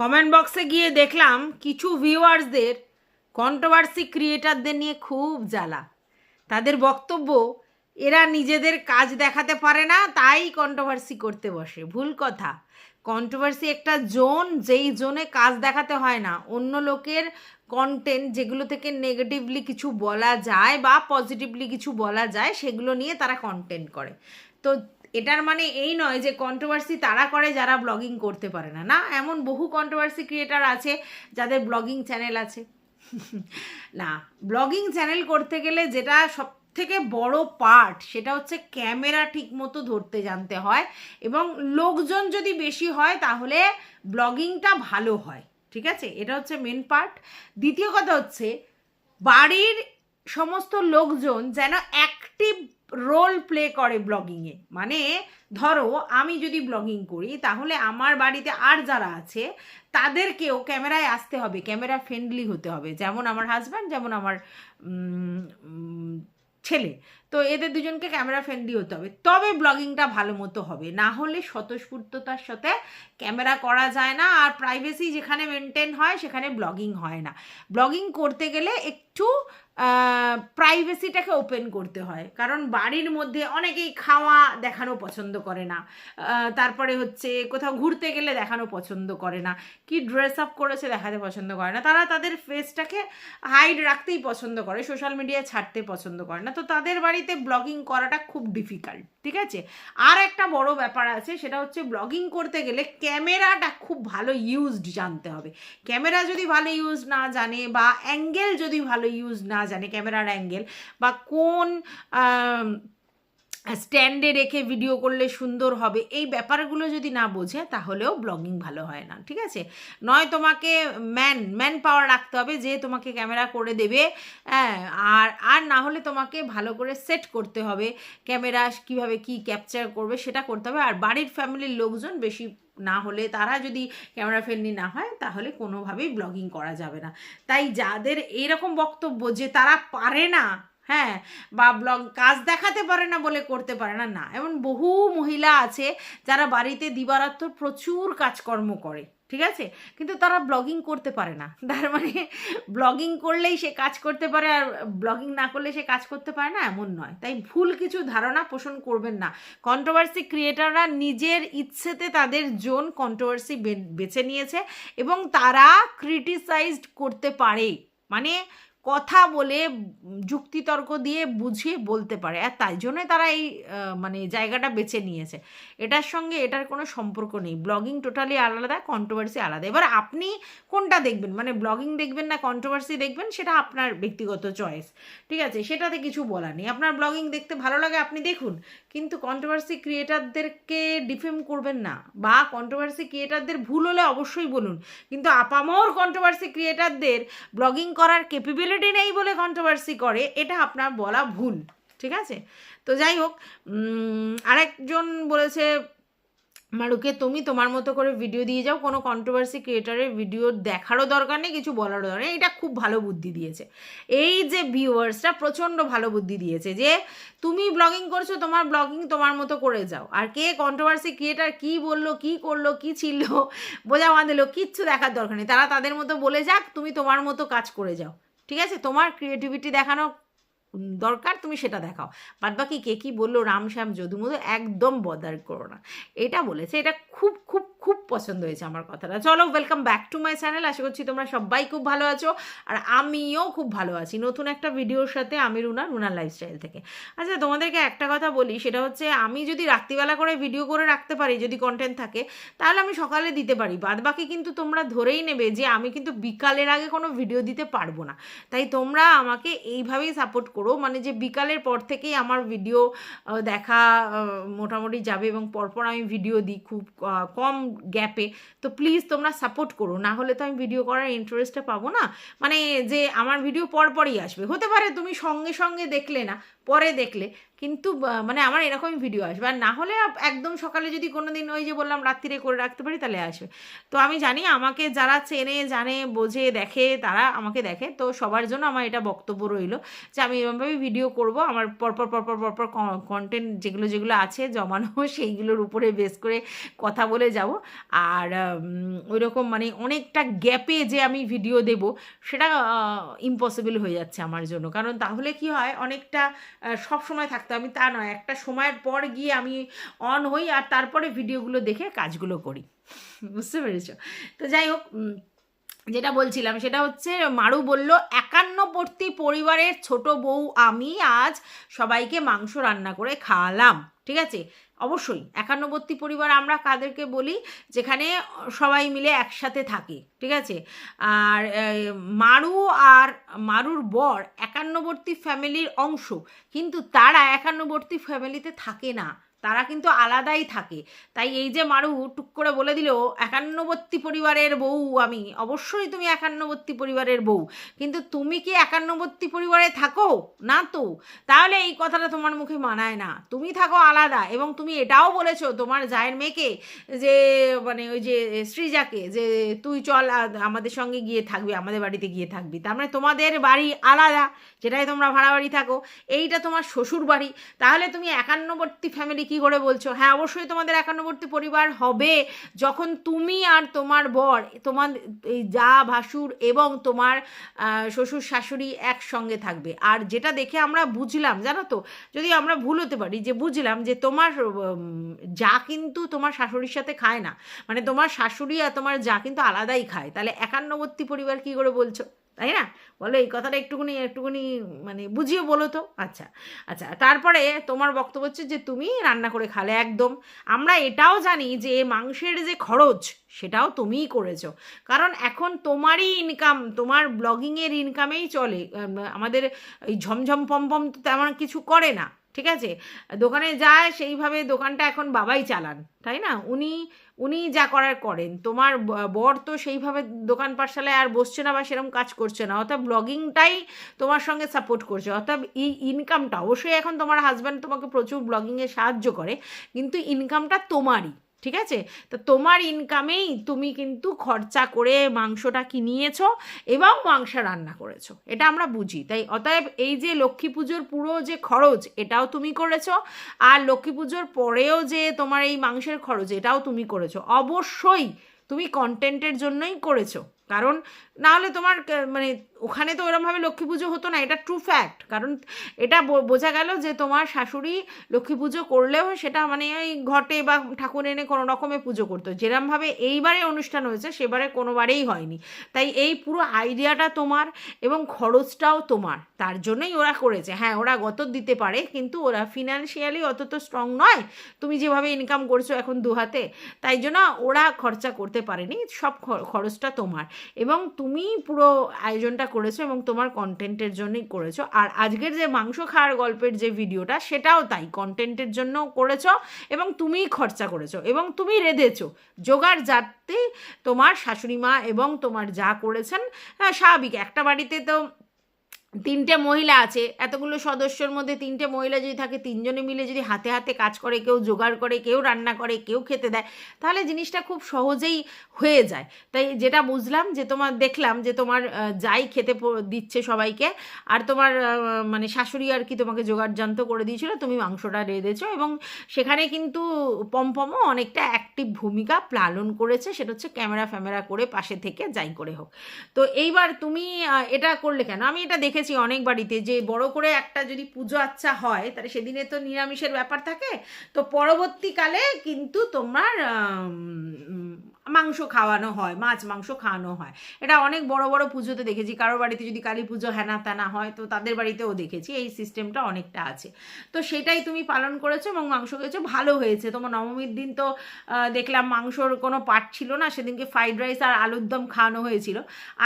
Comment বক্সে গিয়ে দেখলাম কিছু ভিউয়ার্সদের কন্ট্রোভার্সি ক্রিয়েটারদের নিয়ে খুব জ্বালা। তাদের বক্তব্য, এরা নিজেদের কাজ দেখাতে পারে না, তাই কন্ট্রোভার্সি করতে বসে। ভুল কথা। কন্ট্রোভার্সি একটা জোন যেই জোনে কাজ দেখাতে হয় না। অন্য লোকের কন্টেন্ট যেগুলো থেকে নেগেটিভলি কিছু বলা যায় বা পজিটিভলি কিছু বলা যায়, সেগুলো নিয়ে তারা কন্টেন্ট করে। তো এটার মানে এই নয় যে কন্ট্রোভার্সি তারা করে যারা ব্লগিং করতে পারে না। না, এমন বহু কন্ট্রোভার্সি ক্রিয়েটার আছে যাদের ব্লগিং চ্যানেল আছে। না ব্লগিং চ্যানেল করতে গেলে যেটা সব থেকে বড় পার্ট সেটা হচ্ছে ক্যামেরা ঠিক মতো ধরতে জানতে হয় এবং লোকজন যদি বেশি হয় তাহলে ব্লগিংটা ভালো হয়, ঠিক আছে? এটা হচ্ছে মেন পার্ট দ্বিতীয় কথা হচ্ছে, বাড়ির সমস্ত লোকজন যেন অ্যাক্টিভ রোল প্লে করে ব্লগিংয়ে মানে ধরো, আমি যদি ব্লগিং করি, তাহলে আমার বাড়িতে আর যারা আছে, তাদেরকেও ক্যামেরায় আসতে হবে, ক্যামেরা ফ্রেন্ডলি হতে হবে। যেমন আমার হাজব্যান্ড যেমন আমার ছেলে। তো এদের দুজনকে ক্যামেরা ফ্রেন্ডলি হতে হবে। তবে ব্লগিংটা ভালো মতো হবে। না হলে স্বতঃস্ফূর্ততার সাথে ক্যামেরা করা যায় না, আর প্রাইভেসি যেখানে মেনটেন হয়, সেখানে ব্লগিং হয় না। ব্লগিং করতে গেলে একটু প্রাইভেসিটাকে ওপেন করতে হয়। কারণ বাড়ির মধ্যে অনেকেই খাওয়া দেখানো পছন্দ করে না। তারপরে হচ্ছে কোথাও ঘুরতে গেলে দেখানো পছন্দ করে না। কি ড্রেস আপ করেছে দেখাতে পছন্দ করে না। তারা তাদের ফেসটাকে হাইড রাখতেই পছন্দ করে সোশ্যাল মিডিয়ায় ছাড়তে পছন্দ করে না। তো তাদের বাড়িতে ব্লগিং করাটা খুব ডিফিকাল্ট ঠিক আছে? আর একটা বড় ব্যাপার আছে, সেটা হচ্ছে ব্লগিং করতে গেলে ক্যামেরাটা খুব ভালো ইউজড জানতে হবে। ক্যামেরা যদি ভালো ইউজ না জানে বা অ্যাঙ্গেল যদি ভালো ইউজ না জানে ক্যামেরার অ্যাঙ্গেল বা কোন স্ট্যান্ডে রেখে ভিডিও করলে সুন্দর হবে। এই ব্যাপারগুলো যদি না বোঝে, তাহলেও ব্লগিং ভালো হয় না, ঠিক আছে? নয়, তোমাকে ম্যান ম্যান পাওয়ার রাখতে হবে যে তোমাকে ক্যামেরা করে দেবে হ্যাঁ? আর আর না হলে তোমাকে ভালো করে সেট করতে হবে। ক্যামেরা কীভাবে কি ক্যাপচার করবে সেটা করতে হবে। আর বাড়ির ফ্যামিলির লোকজন বেশি না হলে, তারা যদি ক্যামেরা ফ্রেন্ডলি না হয়, তাহলে কোনোভাবেই ব্লগিং করা যাবে না। তাই যাদের এরকম বক্তব্য যে তারা পারে না হ্যাঁ বা ব্লগ কাজ দেখাতে পারে না বলে করতে পারে না না। এমন বহু মহিলা আছে যারা বাড়িতে দিবারাত্র প্রচুর কাজকর্ম করে, ঠিক আছে? কিন্তু তারা ব্লগিং করতে পারে না। তার মানে ব্লগিং করলেই সে কাজ করতে পারে আর ব্লগিং না করলে সে কাজ করতে পারে না, এমন নয়। তাই ভুল কিছু ধারণা পোষণ করবেন না। কন্ট্রোভার্সি ক্রিয়েটাররা নিজের ইচ্ছেতে তাদের জোন কন্ট্রোভার্সি বেছে নিয়েছে এবং তারা ক্রিটিসাইজড করতে পারে। মানে কথা বলে, যুক্তিতর্ক দিয়ে বুঝিয়ে বলতে পারে। আর তাই জন্যই তারা এই মানে জায়গাটা বেছে নিয়েছে। এটার সঙ্গে এটার কোনো সম্পর্ক নেই। ব্লগিং টোটালি আলাদা কন্ট্রোভার্সি আলাদা। এবার আপনি কোনটা দেখবেন? মানে ব্লগিং দেখবেন না কন্ট্রোভার্সি দেখবেন, সেটা আপনার ব্যক্তিগত চয়েস ঠিক আছে? সেটাতে কিছু বলার নেই। আপনার ব্লগিং দেখতে ভালো লাগে, আপনি দেখুন। কিন্তু কন্ট্রোভার্সি ক্রিয়েটারদেরকে ডিফেম করবেন না। বা কন্ট্রোভার্সি ক্রিয়েটারদের ভুল হলে অবশ্যই বলুন। কিন্তু আপামর কন্ট্রোভার্সি ক্রিয়েটারদের ব্লগিং করার ক্যাপেবিলিটি নেই বলে কন্ট্রোভার্সি করে, এটা আপনার বলা ভুল, ঠিক আছে? তো যাই হোক আরেকজন বলেছে, মারুকে তুমি তোমার মতো করে ভিডিও দিয়ে যাও, কোনো কন্ট্রোভার্সি ক্রিয়েটারের ভিডিও দেখারও দরকার নেই, কিছু বলারও দরকার নেই, এটা খুব ভালো বুদ্ধি দিয়েছে। এই যে ভিউয়ার্সটা প্রচণ্ড ভালো বুদ্ধি দিয়েছে যে, তুমি ব্লগিং করছ, তোমার ব্লগিং তোমার মতো করে যাও। আর কে কন্ট্রোভার্সি ক্রিয়েটার কি বলল, কি করল, কি ছিল, বোঝা বাঁধলো কিচ্ছু দেখার দরকার নেই। তারা তাদের মতো বলে যাক, তুমি তোমার মতো কাজ করে যাও। ঠিক আছে? তোমার ক্রিয়েটিভিটি দেখানো দরকার, তুমি সেটা দেখাও। বাদ বাকি কে কী বলল? রামশ্যাম যদুমধু একদম বদার করো না। এটা বলেছে, এটা খুব খুব খুব পছন্দ হয়েছে আমার কথাটা। চলো welcome back to my channel আশা করছি তোমরা সবাই খুব ভালো আছো, আর আমিও খুব ভালো আছি। নতুন একটা ভিডিওর সাথে আমি রুনা রুনার লাইফস্টাইল থেকে। আচ্ছা তোমাদেরকে একটা কথা বলি, সেটা হচ্ছে আমি যদি রাত্রিবেলা করে ভিডিও করে রাখতে পারি, যদি কন্টেন্ট থাকে, তাহলে আমি সকালে দিতে পারি। বাদ বাকি কিন্তু তোমরা ধরেই নেবে যে আমি কিন্তু বিকালের আগে কোনো ভিডিও দিতে পারব না। তাই তোমরা আমাকে এইভাবেই সাপোর্ট করো। মানে যে বিকালের পর থেকেই আমার ভিডিও দেখা মোটামুটি যাবে এবং পরপর আমি ভিডিও দিই খুব কম গ্যাপে তো প্লিজ তোমরা সাপোর্ট করো। না হলে তো আমি ভিডিও করার ইন্টারেস্টটা পাবো না। মানে যে আমার ভিডিও পরপরই আসবে। হতে পারে তুমি সঙ্গে সঙ্গে দেখলে না। পরে দেখলে। কিন্তু মানে আমার এরকমই ভিডিও আসবে। আর না হলে একদম সকালে যদি কোনো দিন ওই যে বললাম রাত্রিরে করে রাখতে পারি, তাহলে আসবে। তো আমি জানি আমাকে যারা চেনে, জানে, বোঝে, দেখে, তারা আমাকে দেখে। তো সবার জন্য আমার এটা বক্তব্য রইল যে, আমি এরকমভাবে ভিডিও করব। আমার পরপর পরপর পরপর কন্টেন্ট যেগুলো যেগুলো আছে জমানো, সেইগুলোর উপরে বেস করে কথা বলে যাব। আর ওই রকম মানে অনেকটা গ্যাপে যে আমি ভিডিও দেব, সেটা ইম্পসিবল হয়ে যাচ্ছে আমার জন্য। কারণ তাহলে কি হয়, অনেকটা সব সময় থাকতে। আমি তা নয়, একটা সময়ের পর গিয়ে আমি অন হই আর তারপরে ভিডিওগুলো দেখে কাজগুলো করি। বুঝতে পেরেছ? তো যাই হোক যেটা বলছিলাম, সেটা হচ্ছে মারু বলল, একান্নবর্তী পরিবারের ছোট বউ আমি আজ সবাইকে মাংস রান্না করে খাওয়ালাম। ঠিক আছে? অবশ্যই, একান্নবর্তী পরিবার আমরা কাদেরকে বলি, যেখানে সবাই মিলে একসাথে থাকে, ঠিক আছে? আর মারু আর মারুর বর একান্নবর্তী ফ্যামিলির অংশ, কিন্তু তারা একান্নবর্তী ফ্যামিলিতে থাকে না। তারা কিন্তু আলাদাই থাকে। তাই এই যে মারু টুক করে বলে দিল, একান্নবর্তী পরিবারের বউ আমি। অবশ্যই তুমি একান্নবর্তী পরিবারের বউ। কিন্তু তুমি কি একান্নবর্তী পরিবারে থাকো? না তো। তাহলে এই কথাটা তোমার মুখে মানায় না। তুমি থাকো আলাদা এবং তুমি এটাও বলেছ তোমার জায়ের মেয়েকে যে মানে ওই যে সৃজাকে যে, তুই চল আমাদের সঙ্গে গিয়ে থাকবি, আমাদের বাড়িতে গিয়ে থাকবি। তার মানে তোমাদের বাড়ি আলাদা। যেটাই তোমরা ভাড়া বাড়ি থাকো, এইটা তোমার শ্বশুর বাড়ি তাহলে তুমি একান্নবর্তী ফ্যামিলি কি করে বলছো? হ্যাঁ অবশ্যই তোমাদের একান্নবর্তী পরিবার হবে। যখন তুমি আর তোমার বর, তোমার এই যা ভাসুর এবং তোমার শ্বশুর শাশুড়ি একসঙ্গে থাকবে। আর যেটা দেখে আমরা বুঝলাম, জানো তো? যদি আমরা ভুল হতে পারি, যে বুঝলাম যে তোমার যা কিন্তু তোমার শাশুড়ির সাথে খায় না। মানে তোমার শাশুড়ি আর তোমার যা কিন্তু আলাদাই খায়। তাহলে একান্নবর্তী পরিবার কি করে বলছো? তাই না? বলো এই কথাটা একটুখানি একটুখানি মানে বুঝিয়ে বলো তো। আচ্ছা আচ্ছা তারপরে তোমার বক্তব্য হচ্ছে যে তুমি রান্না করে খালে একদম। আমরা এটাও জানি যে মাংসের যে খরচ, সেটাও তুমিই করেছ। কারণ এখন তোমারই ইনকাম তোমার ব্লগিংয়ের ইনকামেই চলে। আমাদের এই ঝমঝম পমপম তো তেমন কিছু করে না। ঠিক আছে? দোকানে যায়, সেইভাবে দোকানটা এখন বাবাই চালান, তাই না? উনি উনি যা করার করেন। তোমার বর তো সেইভাবে দোকান পাঠশালায় আর বসছে না বা সেরকম কাজ করছে না। অর্থাৎ ব্লগিংটাই তোমার সঙ্গে সাপোর্ট করছে। অর্থাৎ এই ইনকামটা অবশ্যই এখন তোমার হাজব্যান্ড তোমাকে প্রচুর ব্লগিংয়ে সাহায্য করে, কিন্তু ইনকামটা তোমারই। ঠিক আছে? তো তোমার ইনকামেই তুমি কিন্তু খরচা করে মাংসটা কিনিয়েছো এবং মাংস রান্না করেছ। এটা আমরা বুঝি। তাই অতএব এই যে লক্ষ্মী পুজোর পুরো যে খরচ, এটাও তুমি করেছ। আর লক্ষ্মী পুজোর পরেও যে তোমার এই মাংসের খরচ, এটাও তুমি করেছ। অবশ্যই তুমি কন্টেন্টের জন্যই করেছ। কারণ না হলে তোমার মানে ওখানে তো ওরমভাবে লক্ষ্মী পুজো হতো না, এটা ট্রু ফ্যাক্ট কারণ এটা বোঝা গেল যে তোমার শাশুড়ি লক্ষ্মী পুজো করলেও সেটা মানে ওই ঘটে বা ঠাকুর এনে কোনো রকমে পুজো করতো। যেরমভাবে এইবারে অনুষ্ঠান হয়েছে, সেবারে কোনোবারেই হয়নি। তাই এই পুরো আইডিয়াটা তোমার এবং খরচটাও তোমার, তার জন্যই ওরা করেছে। হ্যাঁ ওরা গত দিতে পারে, কিন্তু ওরা ফিনান্সিয়ালি অত তো স্ট্রং নয়। তুমি যেভাবে ইনকাম করছ এখন দু হাতে, তাই জন্য ওরা খরচা করতে পারেনি, সব খরচটা তোমার। এবং তুমি পুরো আয়োজনটা করেছ এবং তোমার কন্টেন্টের জন্যই করেছ। আর আজকের যে মাংস খাওয়ার গল্পের যে ভিডিওটা, সেটাও তাই। কন্টেন্টের জন্য করেছ এবং তুমিই খরচা করেছ এবং তুমি রেঁধেছো। জোগাড় যাতে তোমার শাশুড়ি মা এবং তোমার যা করেছেন স্বাভাবিক। একটা বাড়িতে তো তিনটে মহিলা আছে, এতগুলো সদস্যর মধ্যে তিনটে মহিলা যদি থাকে, তিনজনে মিলে যদি হাতে হাতে কাজ করে, কেউ জোগাড় করে, কেউ রান্না করে, কেউ খেতে দেয়, তাহলে জিনিসটা খুব সহজেই হয়ে যায়। তাই যেটা বুঝলাম যে তোমার, দেখলাম যে তোমার যাই খেতে দিচ্ছে সবাইকে, আর তোমার মানে শাশুড়ি আর কি তোমাকে জোগাড় যন্ত্র করে দিয়েছিল, তুমি মাংসটা রেঁধেছো এবং সেখানে কিন্তু পমপমও অনেকটা অ্যাক্টিভ ভূমিকা পালন করেছে, সেটা হচ্ছে ক্যামেরা ফ্যামেরা করে পাশে থেকে যাই করে হোক। তো এইবার তুমি এটা করলে কেন? আমি এটা দেখেছি অনেক বাড়িতে যে বড় করে একটা যদি পুজো আচ্ছা হয়, তাহলে সেদিনে তো নিরামিষের ব্যাপার থাকে। তো পরবর্তীকালে কিন্তু তোমার মাংস খাওয়ানো হয়, মাছ মাংস খাওয়ানো হয়। এটা অনেক বড় বড় পুজোতে দেখেছি। কারোর বাড়িতে যদি কালী পুজো হেনা তেনা হয়, তো তাদের বাড়িতেও দেখেছি। এই সিস্টেমটা অনেকটা আছে। তো সেটাই তুমি পালন করেছ এবং মাংস খেয়েছো। ভালো হয়েছে। তোমার নবমীর দিন তো দেখলাম মাংসর কোনো পাট ছিল না। সেদিনকে ফ্রাইড রাইস আর আলুর দম খাওয়ানো হয়েছিল।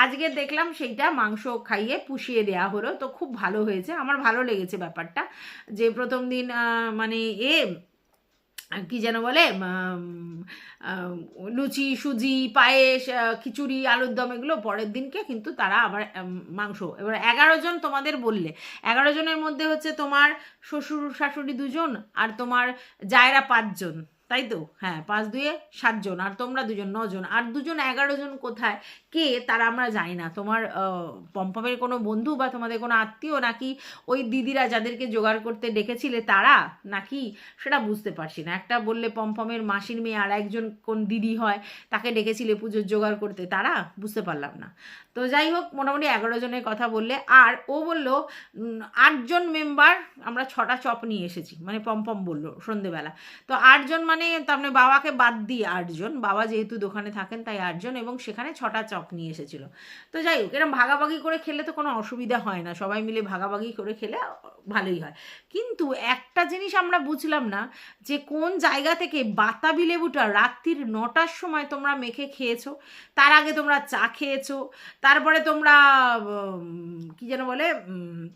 আজকে দেখলাম সেইটা মাংস খাইয়ে পুষিয়ে দেওয়া হলো। তো খুব ভালো হয়েছে। আমার ভালো লেগেছে ব্যাপারটা। যে প্রথম দিন মানে এ কি যেন বলে লুচি, সুজি, পায়েস খিচুড়ি, আলুর দম, এগুলো পরের দিনকে কিন্তু তারা আবার মাংস। এবার এগারো জন তোমাদের বললে, এগারো জনের মধ্যে হচ্ছে তোমার শ্বশুর শাশুড়ি দুজন আর তোমার জায়রা পাঁচজন। তাই তো? হ্যাঁ পাঁচ দুয়ে সাতজন আর তোমরা দুজন নজন আর দুজন এগারো জন কোথায়? কে? তারা আমরা জানি না। তোমার পম্পমের কোনো বন্ধু বা তোমাদের কোনো আত্মীয় নাকি ওই দিদিরা যাদেরকে জোগাড় করতে ডেকেছিলে তারা নাকি? সেটা বুঝতে পারছি না। একটা বললে পম্পমের মাসির মেয়ে আর একজন কোন দিদি হয়, তাকে ডেকেছিলে পুজোর জোগাড় করতে, তারা? বুঝতে পারলাম না। তো যাই হোক, মোটামুটি এগারো জনের কথা বললে। আর ও বলল আটজন মেম্বার আমরা ছটা চপ নিয়ে এসেছি। মানে পম্পম বলল সন্ধেবেলা। তো আটজন মানে তার মানে বাবাকে বাদ দিয়ে আটজন বাবা যেহেতু দোকানে থাকেন, তাই আটজন এবং সেখানে ছটা চপ নিয়ে এসেছিল। তো যাই হোক এরকম ভাগাভাগি করে খেলে তো কোনো অসুবিধা হয় না। সবাই মিলে ভাগাভাগি করে খেলে ভালোই হয়। কিন্তু একটা জিনিস আমরা বুঝলাম না, যে কোন জায়গা থেকে বাতাবি লেবুটা রাত্রির নটার সময় তোমরা মেখে খেয়েছো, তার আগে তোমরা চা খেয়েছো তারপরে তোমরা কি যেন বলে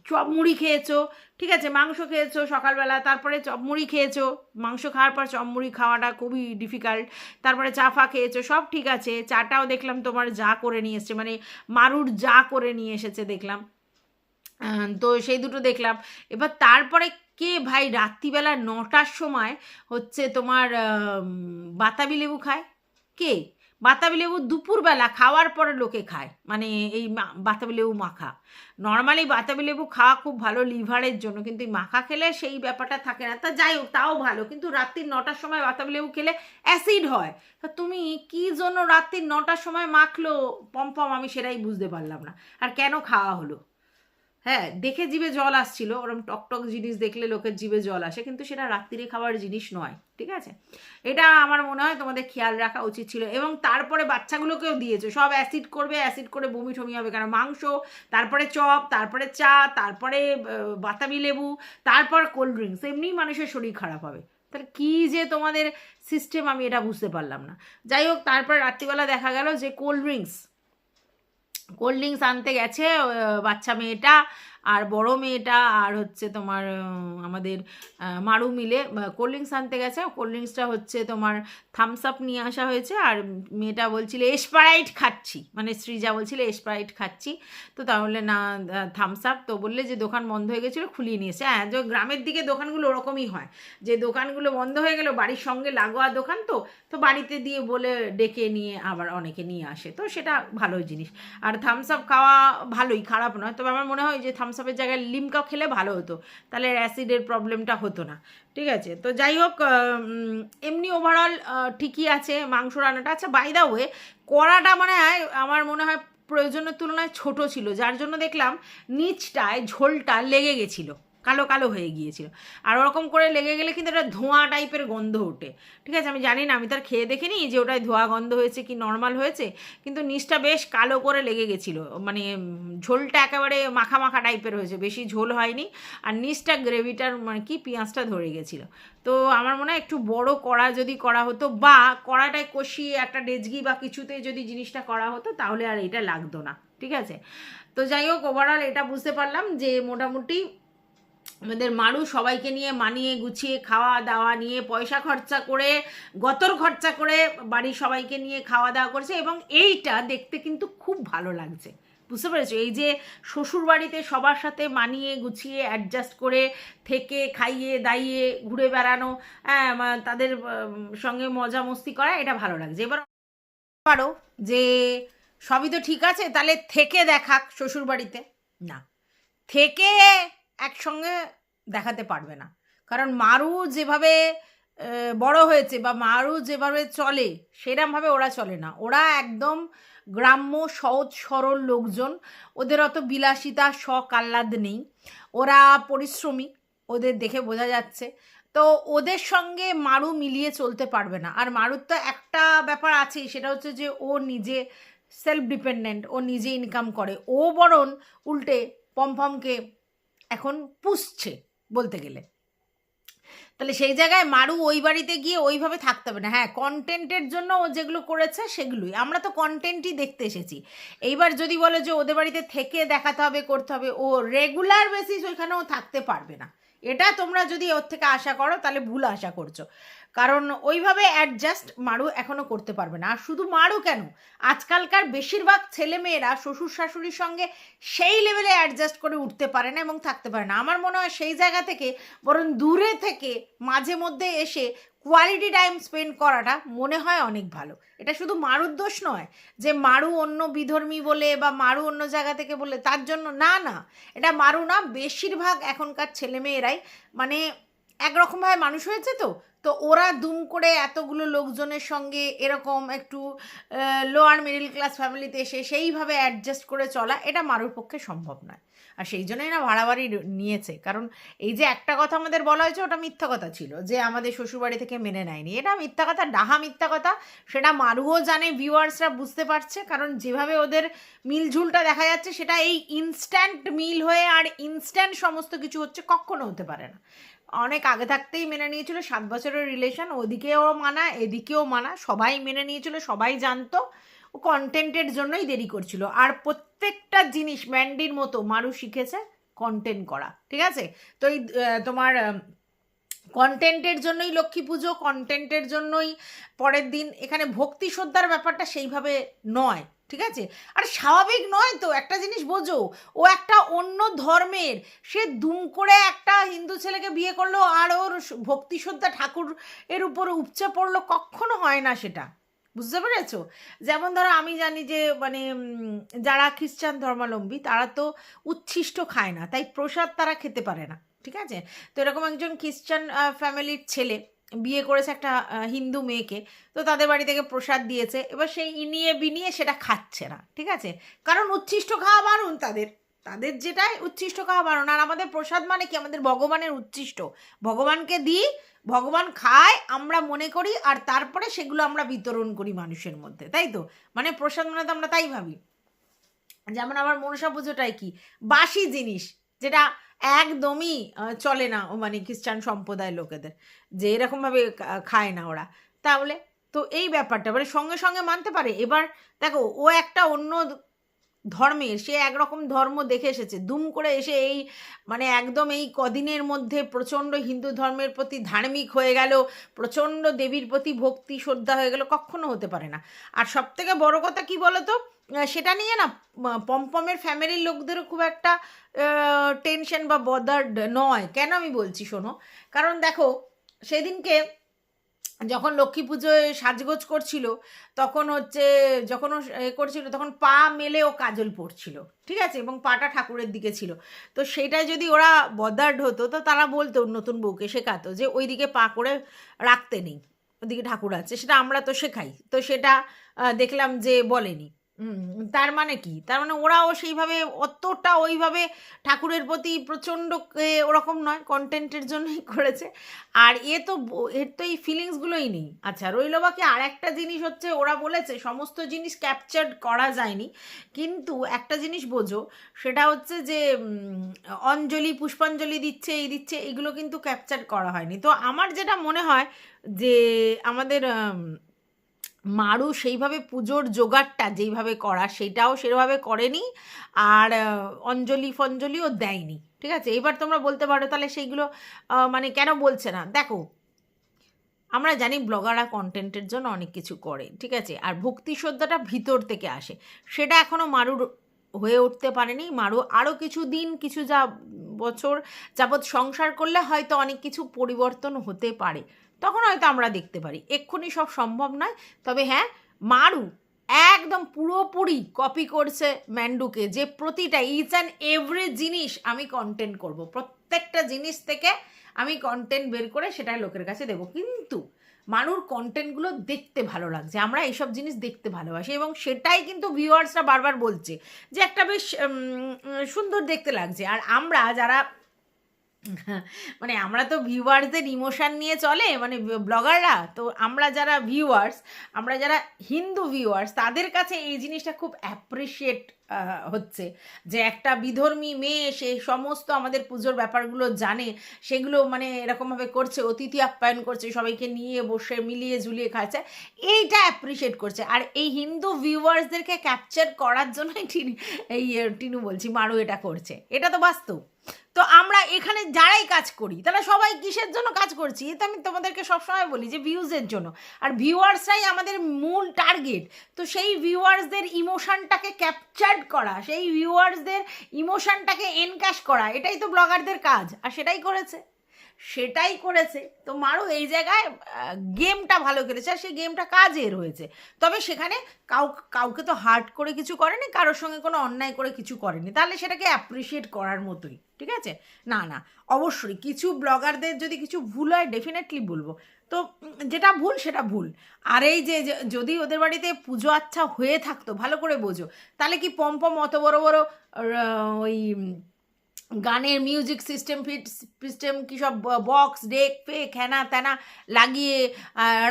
চপ মুড়ি খেয়েছো, ঠিক আছে? মাংস খেয়েছো সকালবেলা, তারপরে চপ মুড়ি খেয়েছো, মাংস খাওয়ার পর চপ মুড়ি খাওয়াটা খুবই ডিফিকাল্ট তারপরে চা ফা খেয়েছো, সব ঠিক আছে, চাটাও দেখলাম তোমার যা করে নিয়ে এসছে মানে মারুর যা করে নিয়ে এসেছে দেখলাম। তো সেই দুটো দেখলাম। এবার তারপরে কে ভাই রাত্রিবেলা নটার সময় হচ্ছে তোমার বাতাবি লেবু খায়? কে? বাতাবি লেবু দুপুরবেলা খাওয়ার পরে লোকে খায়। মানে এই বাতাবি লেবু মাখা। নর্মালি বাতাবি লেবু খাওয়া খুব ভালো লিভারের জন্য, কিন্তু এই মাখা খেলে সেই ব্যাপারটা থাকে না। তা যাই হোক, তাও ভালো। কিন্তু রাত্রির নটার সময় বাতাবি লেবু খেলে অ্যাসিড হয়। তা তুমি কি জন্য রাত্রির নটার সময় মাখলো? পম্পম, আমি সেটাই বুঝতে পারলাম না। আর কেন খাওয়া হলো? হ্যাঁ দেখে জিভে জল আসছিল ওরকম টকটক জিনিস দেখলে লোকের জিভে জল আসে, কিন্তু সেটা রাত্রিরে খাওয়ার জিনিস নয়, ঠিক আছে? এটা আমার মনে হয় তোমাদের খেয়াল রাখা উচিত ছিল, এবং তারপরে বাচ্চাগুলোকেও দিয়েছে, সব অ্যাসিড করবে, অ্যাসিড করে বমি টমি হবে কারণ মাংস, তারপরে চপ, তারপরে চা, তারপরে বাতাবি লেবু, তারপর কোল্ড ড্রিঙ্কস, এমনিই মানুষের শরীর খারাপ হবে। তাহলে কী যে তোমাদের সিস্টেম আমি এটা বুঝতে পারলাম না। যাই হোক, তারপর রাত্রিবেলা দেখা গেল যে কোল্ড ড্রিঙ্কস কোল্ড ড্রিঙ্কস আনতে গেছে বাচ্চা মেয়েটা। আর বড় মেয়েটা আর হচ্ছে তোমার আমাদের মারু মিলে কোল্ড ড্রিঙ্কস আনতে গেছে। কোল্ড ড্রিঙ্কসটা হচ্ছে তোমার থামস আপ নিয়ে আসা হয়েছে। আর মেয়েটা বলছিল স্প্রাইট খাচ্ছি। মানে সৃজা বলছিল স্প্রাইট খাচ্ছি। তো তাহলে না থামস আপ তো বললে যে দোকান বন্ধ হয়ে গেছিল, খুলিয়ে নিয়েছে হ্যাঁ যে গ্রামের দিকে দোকানগুলো ওরকমই হয়। যে দোকানগুলো বন্ধ হয়ে গেল, বাড়ির সঙ্গে লাগোয়া দোকান তো তো বাড়িতে দিয়ে বলে ডেকে নিয়ে আবার অনেকে নিয়ে আসে। তো সেটা ভালো জিনিস। আর থামস আপ খাওয়া ভালোই, খারাপ নয়। তবে আমার মনে হয় যে থামস আপের জায়গায় লিমকা খেলে ভালো হতো। তাহলে অ্যাসিডের প্রবলেমটা হতো না। ঠিক আছে? তো যাই হোক এমনি ওভারঅল ঠিকই আছে মাংস রান্নাটা। আচ্ছা বাই দা ওয়ে কড়াটা মানে আমার মনে হয় প্রয়োজনের তুলনায় ছোট ছিল। যার জন্য দেখলাম নিচটায় ঝোলটা লেগে গেছিল। কালো কালো হয়ে গিয়েছিল। আর ওরকম করে লেগে গেলে কিন্তু একটা ধোঁয়া টাইপের গন্ধ ওঠে। ঠিক আছে? আমি জানি না, আমি তার খেয়ে দেখিনি যে ওটায় ধোঁয়া গন্ধ হয়েছে কি নর্মাল হয়েছে, কিন্তু নিচটা বেশ কালো করে লেগে গেছিল। মানে ঝোলটা একেবারে মাখা মাখা টাইপের হয়েছে, বেশি ঝোল হয়নি। আর নিচটা গ্রেভিটার মানে কি পেঁয়াজটা ধরে গেছিল। তো আমার মনে হয় একটু বড় কড়া যদি করা হতো বা কড়াটায় কষিয়ে একটা ডেজগি বা কিছুতে যদি জিনিসটা করা হতো, তাহলে আর এটা লাগতো না। ঠিক আছে? তো যাই হোক ওভারঅল এটা বুঝতে পারলাম যে মোটামুটি আমাদের মারু সবাইকে নিয়ে মানিয়ে গুছিয়ে খাওয়া দাওয়া নিয়ে পয়সা খরচা করে, গতর খরচা করে বাড়ির সবাইকে নিয়ে খাওয়া দাওয়া করছে এবং এইটা দেখতে কিন্তু খুব ভালো লাগছে। বুঝতে পেরেছ? এই যে শ্বশুর বাড়িতে সবার সাথে মানিয়ে গুছিয়ে অ্যাডজাস্ট করে থেকে খাইয়ে দাইয়ে ঘুরে বেড়ানো হ্যাঁ তাদের সঙ্গে মজা মস্তি করা, এটা ভালো লাগছে। এবার পারো যে সবই তো ঠিক আছে, তাহলে থেকে দেখাক শ্বশুর বাড়িতে না। থেকে একসঙ্গে দেখাতে পারবে না। কারণ মারু যেভাবে বড় হয়েছে বা মারু যেভাবে চলে, সেরমভাবে ওরা চলে না। ওরা একদম গ্রাম্য, সহজ, সরল লোকজন। ওদের অত বিলাসিতা, শখ, আহ্লাদ নেই। ওরা পরিশ্রমী, ওদের দেখে বোঝা যাচ্ছে। তো ওদের সঙ্গে মারু মিলিয়ে চলতে পারবে না। আর মারুর তো একটা ব্যাপার আছেই, সেটা হচ্ছে যে ও নিজে সেলফ ডিপেন্ডেন্ট ও নিজে ইনকাম করে। ও বরং উল্টে পমপমকে এখন পুষছে বলতে গেলে। তাহলে সেই জায়গায় মারু ওই বাড়িতে গিয়ে ওইভাবে থাকতে হবে না। হ্যাঁ কন্টেন্টের জন্য ও যেগুলো করেছে সেগুলোই। আমরা তো কন্টেন্টই দেখতে এসেছি। এইবার যদি বলে যে ওদের বাড়িতে থেকে দেখাতে হবে, করতে হবে, ও রেগুলার বেসিস ওইখানেও থাকতে পারবে না। এটা তোমরা যদি ওর থেকে আশা করো, তাহলে ভুল আশা করছ। কারণ ওইভাবে অ্যাডজাস্ট মারু এখনও করতে পারবে না। আর শুধু মারু কেন? আজকালকার বেশিরভাগ ছেলেমেয়েরা শ্বশুর শাশুড়ির সঙ্গে সেই লেভেলে অ্যাডজাস্ট করে উঠতে পারে না এবং থাকতে পারে না। আমার মনে হয় সেই জায়গা থেকে বরং দূরে থেকে মাঝে মধ্যে এসে কোয়ালিটি টাইম স্পেন্ড করাটা মনে হয় অনেক ভালো। এটা শুধু মারুর দোষ নয় যে মারু অন্য বিধর্মী বলে বা মারু অন্য জায়গা থেকে বলে, তার জন্য না না। এটা মারু না, বেশিরভাগ এখনকার ছেলেমেয়েরাই মানে একরকমভাবে মানুষ হয়েছে তো। তো ওরা দুম করে এতগুলো লোকজনের সঙ্গে এরকম একটু লোয়ার মিডল ক্লাস ফ্যামিলিতে এসে সেইভাবে অ্যাডজাস্ট করে চলা, এটা মারুর পক্ষে সম্ভব নয়। আর সেই জন্যই না ভাড়া বাড়ি নিয়েছে। কারণ এই যে একটা কথা আমাদের বলা হয়েছে, ওটা মিথ্যা কথা ছিল, যে আমাদের শ্বশুরবাড়ি থেকে মেনে নেয়নি। এটা মিথ্যা কথা, ডাহা মিথ্যা কথা। সেটা মারুও জানে ভিউয়ার্সরা বুঝতে পারছে। কারণ যেভাবে ওদের মিলঝুলটা দেখা যাচ্ছে, সেটা এই ইনস্ট্যান্ট মিল হয়ে আর ইনস্ট্যান্ট সমস্ত কিছু হচ্ছে কখনো হতে পারে না। অনেক আগে থাকতেই মেনে নিয়েছিল, সাত বছরের রিলেশন ওদিকেও মানা, এদিকেও মানা, সবাই মেনে নিয়েছিল, সবাই জানতো, ও কন্টেন্টের জন্যই দেরি করছিল। আর প্রত্যেকটা জিনিস ম্যান্ডির মতো মারু শিখেছে কন্টেন্ট করা, ঠিক আছে? তো এই তোমার কন্টেন্টের জন্যই লক্ষ্মী পুজো কন্টেন্টের জন্যই পরের দিন, এখানে ভক্তি শ্রদ্ধার ব্যাপারটা সেইভাবে নয়। ঠিক আছে? আর স্বাভাবিক নয় তো, একটা জিনিস বোঝো, ও একটা অন্য ধর্মের। সে দুম করে একটা হিন্দু ছেলেকে বিয়ে করল আর ওর ভক্তি শ্রদ্ধা ঠাকুর এর উপর উপচে পড়ল, কখনো হয় না সেটা। বুঝতে পেরেছ? যেমন ধরো আমি জানি যে মানে যারা খ্রিস্টান ধর্মাবলম্বী তারা তো উচ্ছিষ্ট খায় না, তাই প্রসাদ তারা খেতে পারে না, ঠিক আছে? তো এরকম একজন খ্রিস্টান ফ্যামিলির ছেলে বিয়ে করেছে একটা হিন্দু মেয়েকে, তো তাদের বাড়ি থেকে প্রসাদ দিয়েছে, এবার সেই ইনিয়ে বিনিয়ে সেটা খাচ্ছে না, ঠিক আছে? কারণ উচ্ছিষ্ট খাওয়া বারণ তাদের তাদের যেটাই উচ্ছিষ্ট খাওয়া বারণ, আর আমাদের প্রসাদ মানে কি? আমাদের ভগবানের উচ্ছিষ্ট। ভগবানকে দিই, ভগবান খায়, আমরা মনে করি, আর তারপরে সেগুলো আমরা বিতরণ করি মানুষের মধ্যে, তাই তো? মানে প্রসাদ মানে তো আমরা তাই ভাবি। যেমন আবার মনসা পুজোটাই কি? বাসি জিনিস, যেটা একদমই চলে না মানে খ্রিস্টান সম্প্রদায়ের লোকেদের। যে এরকমভাবে খায় না ওরা। তাহলে তো এই ব্যাপারটা মানে সঙ্গে সঙ্গে মানতে পারে। এবার দেখো, ও একটা অন্য ধর্মের সে একরকম ধর্ম দেখে এসেছে। দুম করে এসে এই মানে একদম এই কদিনের মধ্যে প্রচণ্ড হিন্দু ধর্মের প্রতি ধার্মিক হয়ে গেল, প্রচণ্ড দেবীর প্রতি ভক্তি, শ্রদ্ধা হয়ে গেল, কখনো হতে পারে না। আর সব থেকে বড় কথা কি বলতো? সেটা নিয়ে না পমপমের ফ্যামিলির লোকদেরও খুব একটা টেনশন বা বদার্ড নয়। কেন আমি বলছি শোনো? কারণ দেখো, সেদিনকে যখন লক্ষ্মী পুজোয় সাজগোজ করছিল, তখন হচ্ছে, যখন ও এ করছিল, তখন পা মেলে ও কাজল পড়ছিল ঠিক আছে? এবং পাটা ঠাকুরের দিকে ছিল। তো সেটাই যদি ওরা বদার্ড হতো, তো তারা বলতো, নতুন বউকে শেখাতো যে ওই দিকে পা করে রাখতে নেই। ওদিকে ঠাকুর আছে। সেটা আমরা তো শেখাই। তো সেটা দেখলাম যে বলেনি। তার মানে কি? তার মানে ওরাও সেইভাবে অতটা ওইভাবে ঠাকুরের প্রতি প্রচণ্ড ওরকম নয় কন্টেন্টের জন্যই করেছে। আর এ তো এর তো এই ফিলিংসগুলোই নেই। আচ্ছা রইল বাকি আর একটা জিনিস হচ্ছে ওরা বলেছে, সমস্ত জিনিস ক্যাপচার করা যায়নি। কিন্তু একটা জিনিস বোঝো, সেটা হচ্ছে যে অঞ্জলি, পুষ্পাঞ্জলি দিচ্ছে, এই দিচ্ছে, এগুলো কিন্তু ক্যাপচার করা হয়নি। তো আমার যেটা মনে হয় যে, আমাদের মারু সেইভাবে পুজোর জোগাড়টা যেইভাবে করা, সেটাও সেভাবে করেনি আর অঞ্জলি ফঞ্জলিও দেয়নি। ঠিক আছে? এবার তোমরা বলতে পারো তাহলে সেইগুলো মানে কেন বলছে না? দেখো, আমরা জানি ব্লগাররা কন্টেন্টের জন্য অনেক কিছু করে, ঠিক আছে? আর ভক্তি শ্রদ্ধাটা ভিতর থেকে আসে। সেটা এখনও মারুর হয়ে উঠতে পারেনি। মারু আরও কিছু দিন, কিছু যা বছর যাবৎ সংসার করলে হয়তো অনেক কিছু পরিবর্তন হতে পারে। তখন হয়তো আমরা দেখতে পারি। এক্ষুনি সব সম্ভব নয়। তবে হ্যাঁ মারু একদম পুরোপুরি কপি করছে ম্যান্ডুকে যে প্রতিটা ইচ অ্যান্ড এভরি জিনিস আমি কন্টেন্ট করব। প্রত্যেকটা জিনিস থেকে আমি কন্টেন্ট বের করে সেটা লোকের কাছে দেবো। কিন্তু মানুর কন্টেন্টগুলো দেখতে ভালো লাগছে। আমরা এইসব জিনিস দেখতে ভালোবাসি এবং সেটাই কিন্তু ভিউয়ার্সরা বারবার বলছে যে, একটা বেশ সুন্দর দেখতে লাগছে। আর আমরা যারা মানে আমরা তো ভিউয়ার্সদের ইমোশন নিয়ে চলে মানে ব্লগাররা, তো আমরা যারা ভিউয়ার্স, আমরা যারা হিন্দু ভিউয়ার্স, তাদের কাছে এই জিনিসটা খুব অ্যাপ্রিসিয়েট হচ্ছে যে একটা বিধর্মী মেয়ে সে সমস্ত আমাদের পুজোর ব্যাপারগুলো জানে, সেগুলো মানে এরকমভাবে করছে, অতিথি আপ্যায়ন করছে, সবাইকে নিয়ে বসে মিলিয়ে ঝুলিয়ে খাচ্ছে, এইটা অ্যাপ্রিসিয়েট করছে। আর এই হিন্দু ভিউয়ার্সদেরকে ক্যাপচার করার জন্যই টিনু, এই, টিনু বলছি, মারু এটা করছে। এটা তো বাস্তব। এখানে যারাই কাজ করি, তারা সবাই কিসের জন্য কাজ করছি? এটা আমি তোমাদেরকে সবসময় বলি যে ভিউজের জন্য। আর ভিউয়ার্সরাই আমাদের মূল টার্গেট তো সেই ভিউয়ার্সদের ইমোশনটাকে ক্যাপচার্ড করা, সেই ভিউয়ার্সদের ইমোশনটাকে এনক্যাশ করা, এটাই তো ব্লগারদের কাজ। আর সেটাই করেছে। সেটাই করেছে। তো মারু, এই জায়গায় গেমটা ভালো খেলেছে আর সেই গেমটা কাজের হয়েছে তবে সেখানে কাউ, কাউকে তো হার্ট করে কিছু করেনি, কারোর সঙ্গে কোনো অন্যায় করে কিছু করেনি। তাহলে সেটাকে অ্যাপ্রিসিয়েট করার মতোই। ঠিক আছে? না না, অবশ্যই কিছু ব্লগারদের যদি কিছু ভুল হয় ডেফিনেটলি বলব। তো যেটা ভুল, সেটা ভুল। আর এই যে যদি ওদের বাড়িতে পুজো আচ্ছা হয়ে থাকতো, ভালো করে বোঝো, তাহলে কি পম্পম অত বড় বড় ওই গানের মিউজিক সিস্টেম ফিট সিস্টেম কী সব বক্স ডেক ফেক হ্যানা ত্যানা লাগিয়ে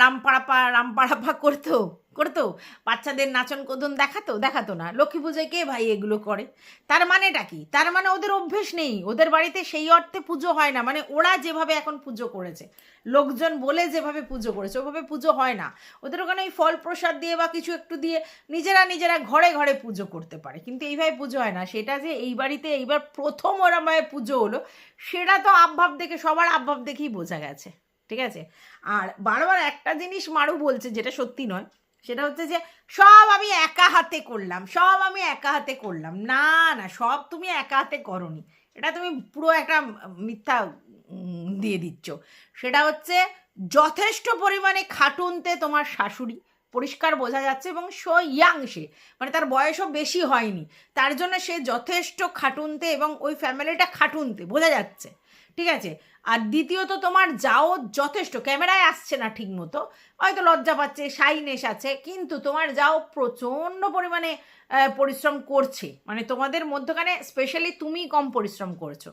রামপাড়াপা রামপাড়াপা করতো? করতো? বাচ্চাদের নাচন কোদন দেখাতো? দেখাতো না। লক্ষ্মী পুজোয় কে ভাই এগুলো করে? তার মানেটা কি? তার মানে ওদের অভ্যেস নেই। ওদের বাড়িতে সেই অর্থে পুজো হয় না। মানে ওরা যেভাবে এখন পুজো করেছে, লোকজন বলে যেভাবে পুজো করেছে, ওভাবে পুজো হয় না। ওদের ওখানে ওই ফল প্রসাদ দিয়ে বা কিছু একটু দিয়ে নিজেরা নিজেরা ঘরে ঘরে পুজো করতে পারে। কিন্তু এইভাবে পুজো হয় না। সেটা যে এই বাড়িতে এইবার প্রথম ওরমভাবে পুজো হলো, সেটা তো আবভাব দেখে, সবার আবভাব দেখেই বোঝা গেছে। ঠিক আছে? আর বারবার একটা জিনিস মারু বলছে, যেটা সত্যি নয়। সেটা হচ্ছে যে সব আমি একা হাতে করলাম, সব আমি একা হাতে করলাম। না না, সব তুমি একা হাতে করনি। এটা তুমি পুরো একটা মিথ্যা দিয়ে দিচ্ছ। সেটা হচ্ছে যথেষ্ট পরিমাণে খাটুনতে তোমার শাশুড়ি, পরিষ্কার বোঝা যাচ্ছে, এবং সো ইয়াং সে মানে তার বয়সও বেশি হয়নি। তার জন্য সে যথেষ্ট খাটুনতে এবং ওই ফ্যামিলিটা খাটুনতে, বোঝা যাচ্ছে। ঠিক আছে? আর দ্বিতীয়ত তোমার যাও যথেষ্ট। ক্যামেরায় আসছে না ঠিক মতো হয়তো লজ্জা পাচ্ছে সাইনেস আছে, কিন্তু তোমার যাও প্রচণ্ড পরিমাণে পরিশ্রম করছে। মানে তোমাদের মধ্যখানে স্পেশালি তুমি কম পরিশ্রম করছ।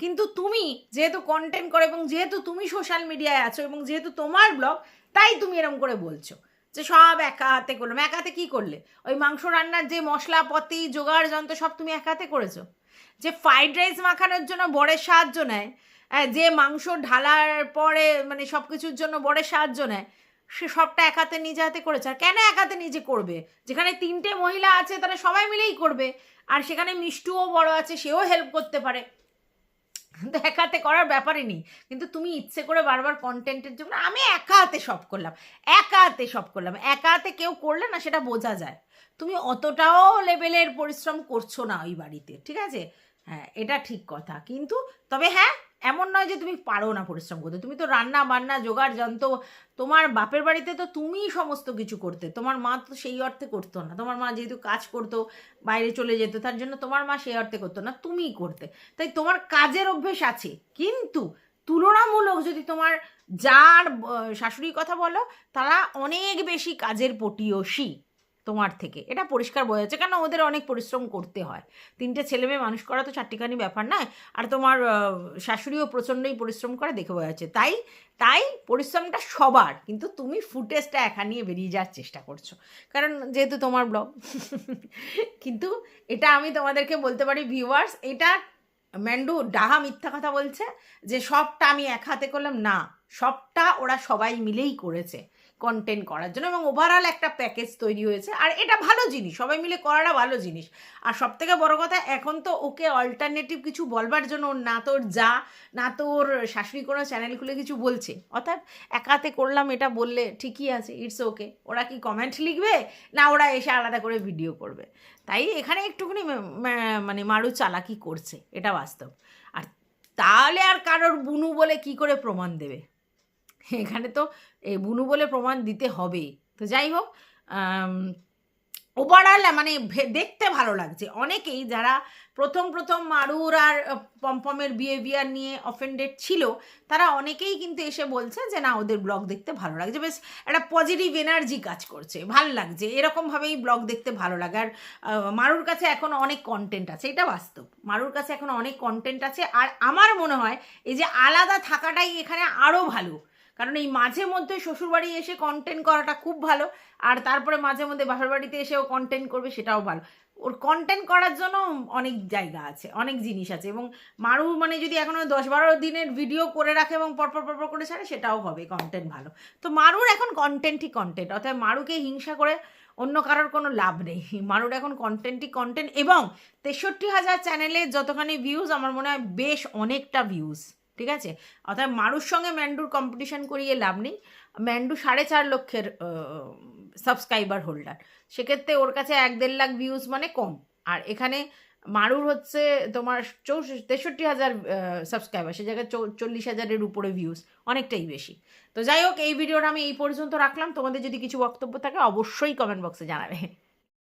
কিন্তু তুমি যেহেতু কন্টেন্ট করো এবং যেহেতু তুমি সোশ্যাল মিডিয়ায় আছো এবং যেহেতু তোমার ব্লগ তাই তুমি এরকম করে বলছো। যে সব একা হাতে করলাম একা হাতে কী করলে? ওই মাংস রান্নার যে মশলাপাতি জোগাড় যন্ত্র সব তুমি একা হাতে করেছ? যে ফ্রাইড রাইস মাখানোর জন্য বড়ের সাহায্য নেয় হ্যাঁ, যে মাংস ঢালার পরে মানে সব কিছুর জন্য বরের সাহায্য নেয় সে সবটা এক হাতে নিজে হাতে করেছে। আর কেন এক হাতে নিজে করবে? যেখানে তিনটে মহিলা আছে তারা সবাই মিলেই করবে। আর সেখানে মিষ্টুও বড় আছে সেও হেল্প করতে পারে। তো এক হাতে করার ব্যাপারই নেই। কিন্তু তুমি ইচ্ছে করে বারবার কন্টেন্টের জন্য আমি একা হাতে সব করলাম একা হাতে সব করলাম। একা হাতে কেউ করলে না সেটা বোঝা যায়। তুমি অতটাও লেভেলের পরিশ্রম করছ না ওই বাড়িতে ঠিক আছে? হ্যাঁ এটা ঠিক কথা। কিন্তু তবে হ্যাঁ এমন নয় যে তুমি পারো না পরিশ্রম করতে। তুমি তো রান্না, বান্না, জোগাড়, যন্ত্র, তোমার বাপের বাড়িতে তো তুমিই সমস্ত কিছু করতে। তোমার মা তো সেই অর্থে করতো না। তোমার মা যেহেতু কাজ করতো, বাইরে চলে যেত, তার জন্য তোমার মা সেই অর্থে করতো না, তুমিই করতে। তাই তোমার কাজের অভ্যেস আছে। কিন্তু তুলনামূলক যদি তোমার যার শাশুড়ির কথা বলো, তারা অনেক বেশি কাজের পটিয়সী। তোমার থেকে। এটা পরিষ্কার বোঝা যাচ্ছে, কেন ওদের অনেক পরিশ্রম করতে হয়। তিনটে ছেলে মেয়ে মানুষ করা তো চারটিখানি ব্যাপার নয়, আর তোমার শাশুড়িও প্রচণ্ডই পরিশ্রম করে দেখে বোঝা যাচ্ছে। তাই তাই পরিশ্রমটা সবার, কিন্তু তুমি ফুটেজটা একা নিয়ে বেরিয়ে যাওয়ার চেষ্টা করছ। কারণ যেহেতু তোমার ব্লগ, কিন্তু এটা আমি তোমাদেরকে বলতে পারি ভিউয়ার্স এটা ম্যান্ডু ডাহা মিথ্যা কথা বলছে যে সবটা আমি এক হাতে করলাম। না, সবটা ওরা সবাই মিলেই করেছে। কন্টেন্ট করার জন্য এবং ওভারঅল একটা প্যাকেজ তৈরি হয়েছে। আর এটা ভালো জিনিস, সবাই মিলে করাটা ভালো জিনিস। আর সব থেকে বড় কথা, এখন তো ওকে অল্টারনেটিভ কিছু বলবার জন্য না তোর যা, না তোর শাশুড়ি কোনো চ্যানেল খুলে কিছু বলছে। অর্থাৎ একাতে করলাম, এটা বললে ঠিকই আছে ইটস ওকে ওরা কি কমেন্ট লিখবে? না, ওরা এসে আলাদা করে ভিডিও করবে। তাই এখানে একটুখানি মানে মারু চালাকি করছে, এটা বাস্তব। আর তাহলে আর কারোর বুনু বলে কি করে প্রমাণ দেবে? এখানে তো বুনু বলে প্রমাণ দিতে হবে। তো যাই হোক ওভারঅল মানে দেখতে ভালো লাগছে। অনেকেই যারা প্রথম প্রথম মারুর আর পমপমের বিহেভিয়ার নিয়ে অফেন্ডেড ছিল, তারা অনেকেই কিন্তু এসে বলছে যে, না, ওদের ব্লগ দেখতে ভালো লাগছে। বেশ, একটা পজিটিভ এনার্জি কাজ করছে, ভালো লাগছে। এরকমভাবেই ব্লগ দেখতে ভালো লাগে। আর মারুর কাছে এখন অনেক কন্টেন্ট আছে, এটা বাস্তব। মারুর কাছে এখন অনেক কন্টেন্ট আছে। আর আমার মনে হয়, এই যে আলাদা থাকাটাই এখানে আরও ভালো। কারণ এই মাঝে মধ্যে শ্বশুরবাড়ি এসে কন্টেন্ট করাটা খুব ভালো, আর তারপরে মাঝে মধ্যে বাসার বাড়িতে এসেও কন্টেন্ট করবে সেটাও ভালো। ওর কন্টেন্ট করার জন্য অনেক জায়গা আছে, অনেক জিনিস আছে এবং মারু মানে যদি এখনও দশ বারো দিনের ভিডিও করে রাখে এবং পরপর পরপর করে ছাড়ে, সেটাও হবে কন্টেন্ট ভালো। তো মারুর এখন কন্টেন্টই কন্টেন্ট অর্থাৎ মারুকে হিংসা করে অন্য কারোর কোনো লাভ নেই। মারুর এখন কন্টেন্টই কন্টেন্ট এবং তেষট্টি হাজার চ্যানেলে যতখানি ভিউজ আমার মনে হয় বেশ অনেকটা ভিউজ ঠিক আছে? অর্থাৎ মারুর সঙ্গে ম্যান্ডুর কম্পিটিশন করিয়ে লাভ নেই। ম্যান্ডু সাড়ে চার লক্ষের সাবস্ক্রাইবার হোল্ডার সেক্ষেত্রে ওর কাছে এক দেড় লাখ ভিউজ মানে কম। আর এখানে মারুর হচ্ছে তোমার চৌষ, তেষট্টি হাজার সাবস্ক্রাইবার সে জায়গায় চৌ- চল্লিশ হাজারের উপরে ভিউজ অনেকটাই বেশি। তো যাই হোক, এই ভিডিওটা আমি এই পর্যন্ত রাখলাম। তোমাদের যদি কিছু বক্তব্য থাকে, অবশ্যই কমেন্ট বক্সে জানাবে।